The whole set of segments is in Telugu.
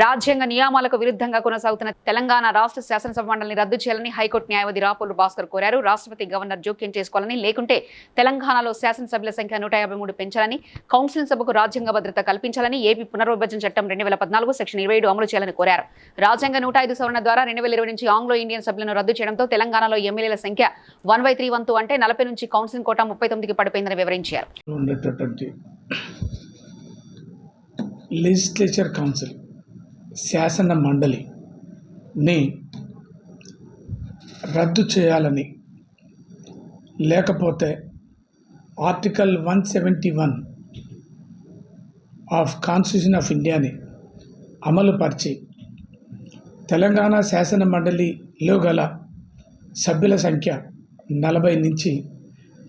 రాజ్యాంగ నియామాలకు విరుద్ధంగా కొనసాగుతున్న తెలంగాణ రాష్ట్ర శాసనసభ మండలిని రద్దు చేయాలని హైకోర్టు న్యాయవాది రాపూర్ భాస్కర్ కోరారు. రాష్ట్రపతి గవర్నర్ జోక్యం చేసుకోవాలని లేకుంటే తెలంగాణలో శాసనసభ్యుల సంఖ్య నూట యాభై మూడు పెంచాలని కౌన్సిల్ సభకు రాజ్యాంగ భద్రత కల్పించాలని ఏపీ పునర్విభజన చట్టం రెండు వేల పద్నాలుగు సెక్షన్ ఇరవై ఏడు అమలు చేయాలని కోరారు. రాజ్యాంగ నూట ఐదు సవరణ ద్వారా రెండు వేల ఇరవై నుంచి ఆంగ్లో ఇండియన్ సభ్యులను రద్దు చేయడంతో తెలంగాణలో ఎమ్మెల్యేల సంఖ్య వన్ బై త్రీ వంతు అంటే నలభై నుంచి కౌన్సిల్ కోట ముప్పై తొమ్మిదికి పడిపోయిందని వివరించారు. లెజిస్లేచర్ కౌన్సిల్ శాసన మండలిని రద్దు చేయాలని. లేకపోతే article one seventy one of constitution of ఇండియాని అమలుపరిచి తెలంగాణ శాసన మండలిలో గల సభ్యుల సంఖ్య నలభై నుంచి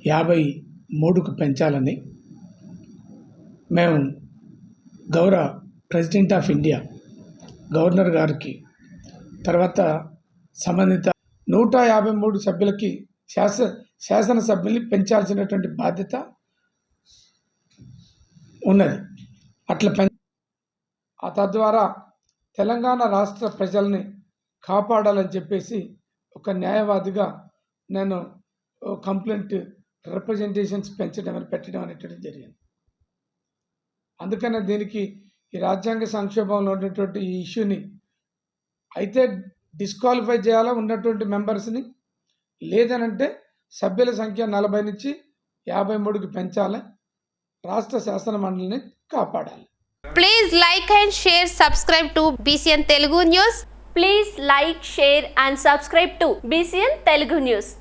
యాభై మూడుకు పెంచాలని. మేము గౌరవ ప్రెసిడెంట్ ఆఫ్ ఇండియా గవర్నర్ గారికి తర్వాత సంబంధిత నూట యాభై మూడు సభ్యులకి శాస శాసనసభ్యుల్ని పెంచాల్సినటువంటి బాధ్యత ఉన్నది. అట్లా పెం ఆ తద్వారా తెలంగాణ రాష్ట్ర ప్రజల్ని కాపాడాలని చెప్పేసి ఒక న్యాయవాదిగా నేను కంప్లైంట్ రిప్రజెంటేషన్స్ పెంచడం పెట్టడం అనేటువంటిది జరిగింది. అందుకనే దీనికి ఈ రాజ్యాంగ సంక్షోభంలో ఉన్నటువంటి ఈ ఇష్యూని అయితే డిస్క్వాలిఫై చేయాలా ఉన్నటువంటి మెంబర్స్ని? లేదనంటే సభ్యుల సంఖ్య నలభై నుంచి యాభై మూడుకి పెంచాలి. రాష్ట్ర శాసన మండలిని కాపాడాలి. Please like and share subscribe to BCN Telugu news please like share and subscribe to BCN Telugu news